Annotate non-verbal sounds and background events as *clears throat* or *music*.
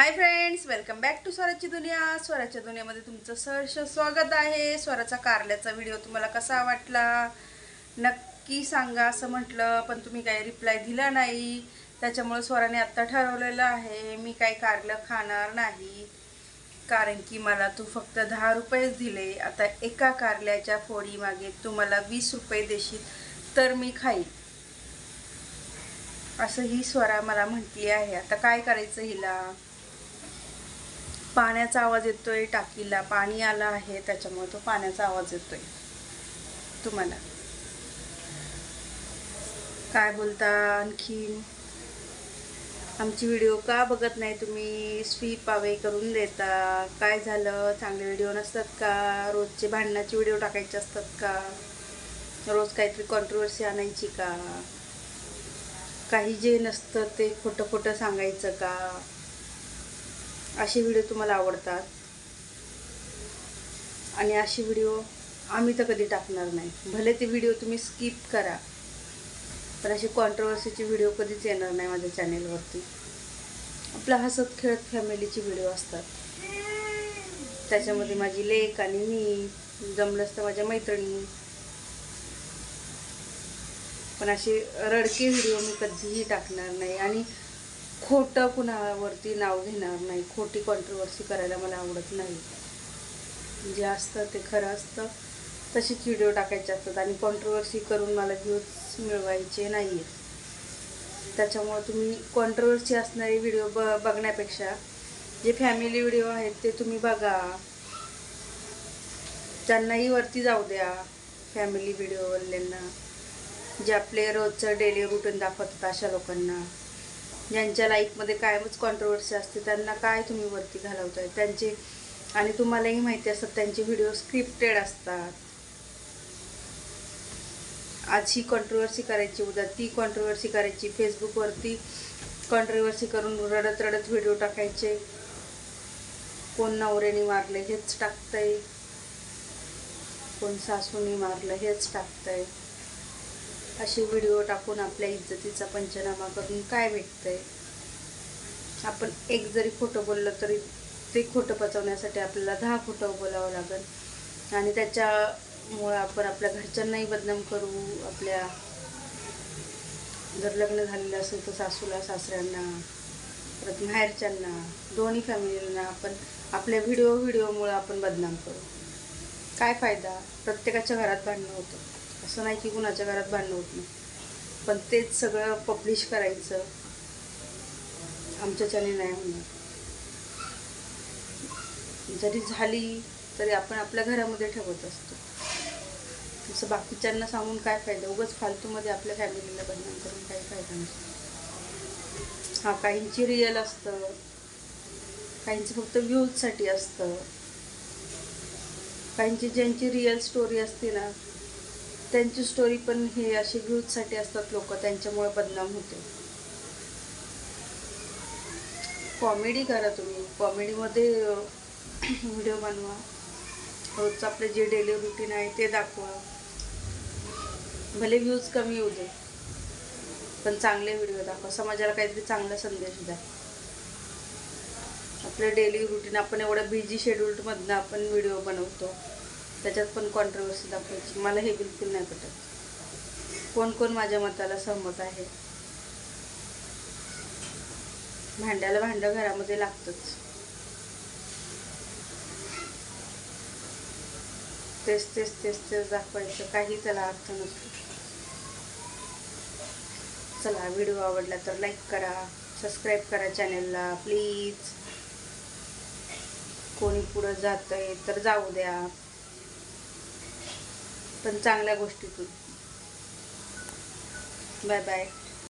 Hi friends welcome back to स्वराची दुनिया स्वराच्या दुनियामध्ये तुमचं सहर्ष स्वागत आहे. स्वराचा कारल्याचा व्हिडिओ तुम्हाला कसा वाटला? नक्की सांगा असं म्हटलं पण तुम्ही काही रिप्लाय दिला नाही. त्याच्यामुळे स्वराने आत्ता ठरवलेलं आहे मी काही कारलं खाणार नाही. कारण की मला तू फक्त दहा रुपयेच दिले. आता एका कारल्याच्या फोडीमागे तू मला वीस रुपये देशील तर मी खाईल असं ही स्वरा मला म्हटली आहे आता काय करायचं हिला? पाण्याचा आवाज येतोय टाकीला पाणी आलं आहे त्याच्यामुळे तो पाण्याचा आवाज येतोय. तुम्हाला? काय बोलता आणखीन? आमची व्हिडिओ का बघत नाही तुम्ही? स्वीप पावे करून देता. काय झालं? चांगले व्हिडिओ नसतात का? रोजचे भांडणाचे व्हिडिओ टाकायचे असतात का? रोज काहीतरी कॉन्ट्रोवर्सी आणायची का? काही जे नसतं ते खोटं खोटं सांगायचं का? असे व्हिडिओ तुम्हाला आवडतात. आणि असे व्हिडिओ आम्ही तर कधी टाकणार नाही. भले ते व्हिडिओ तुम्ही स्किप करा पण असे कॉन्ट्रोवर्सीचे व्हिडिओ कधीच येणार नाही माझ्या चॅनेलवरती आपला हसत खेळत फॅमिलीचे व्हिडिओ असतात. त्याच्यामध्ये माझी लेक आणि मी जमलंच तर माझ्या मैत्रिणी. पण असे रडके व्हिडिओ मी कधीही टाकणार नाही. आणि खोटं कुणावरती नाव घेणार नाही. खोटी कॉन्ट्रोवर्सी करायला मला आवडत नाही. जे असतं ते खरं असतं. तसे व्हिडिओ टाकायचे असतात आणि कॉन्ट्रोवर्सी करून मला व्ह्यूज मिळवायचे नाही आहेत त्याच्यामुळं तुम्ही कॉन्ट्रोवर्सी असणारे व्हिडिओ ब बघण्यापेक्षा जे फॅमिली व्हिडिओ आहेत ते तुम्ही बघा. त्यांनाही वरती जाऊ द्या फॅमिली व्हिडिओवाल्यांना जे आपले रोजचं डेली रुटीन दाखवतात अशा लोकांना. ज्यांच्या लाईफमध्ये कायमच कॉन्ट्रोवर्सी असते त्यांना काय तुम्ही वरती घालवताय? त्यांचे आणि तुम्हालाही माहिती असतात त्यांचे व्हिडिओ स्क्रिप्टेड असतात. आज ही कॉन्ट्रोवर्सी करायची उद्या ती कॉन्ट्रोवर्सी करायची. फेसबुकवरती कॉन्ट्रोवर्सी करून रडत रडत व्हिडिओ टाकायचे. कोण नवऱ्याने मारलं हेच टाकतंय. कोण सासूने मारलं हेच टाकतंय. असे व्हिडिओ टाकून आपल्या इज्जतीचा पंचनामा करून काय भेटतंय? आपण एक जरी खोटं बोललं तरी ते खोटं पचवण्यासाठी आपल्याला दहा खोटं बोलावं लागेल. आणि त्याच्यामुळं आपण आपल्या घरच्यांनाही बदनाम करू आपल्या जर लग्न झालेलं असेल तर सासूला सासऱ्यांना परत माहेरच्यांना दोन्ही फॅमिलींना आपण आपल्या व्हिडिओ व्हिडिओमुळं आपण बदनाम करू. काय फायदा? प्रत्येकाच्या घरात भांडणं होतं. असं नाही की कुणाच्या घरात भांडणं होत नाही. पण तेच सगळं पब्लिश करायचं आमच्याच्याने नाही होणार. जरी झाली तरी आपण आपल्या घरामध्ये ठेवत असतो. तसं बाकीच्यांना सांगून काय फायदा? उगाच फालतूमध्ये आपल्या फॅमिलीला बदनाम करून काही फायदा नसतो हा काहींची रिअल असतं. काहींचं फक्त व्ह्यूजसाठी असतं. काहींची ज्यांची रिअल स्टोरी असते ना त्यांची स्टोरी पण हे असे व्ह्यूजसाठी असतात लोक त्यांच्यामुळे बदनाम होते. कॉमेडी करा तुम्ही. कॉमेडीमध्ये व्हिडिओ *clears throat* बनवा. रोजचं आपले जे डेली रुटीन आहे ते दाखवा. भले व्ह्यूज कमी येऊ दे पण चांगले व्हिडिओ दाखवा. समाजाला काहीतरी चांगला संदेश द्या. आपलं डेली रुटीन आपण एवढं बिझी शेड्यूलमधनं आपण व्हिडिओ बनवतो. त्याच्यात पण कॉन्ट्रोवर्सी दाखवायची. मला हे बिलकुल नाही पटत. कोण कोण माझ्या मताला सहमत आहे? भांड्याला भांडं घरामध्ये लागतंच. तेच तेच तेच तेच दाखवायचं. काही त्याला अर्थ नसतो. चला व्हिडिओ आवडला तर लाईक करा सबस्क्राईब करा चॅनेलला प्लीज कोणी पुढं जात आहे तर जाऊ द्या. पण चांगल्या गोष्टीतून. Bye bye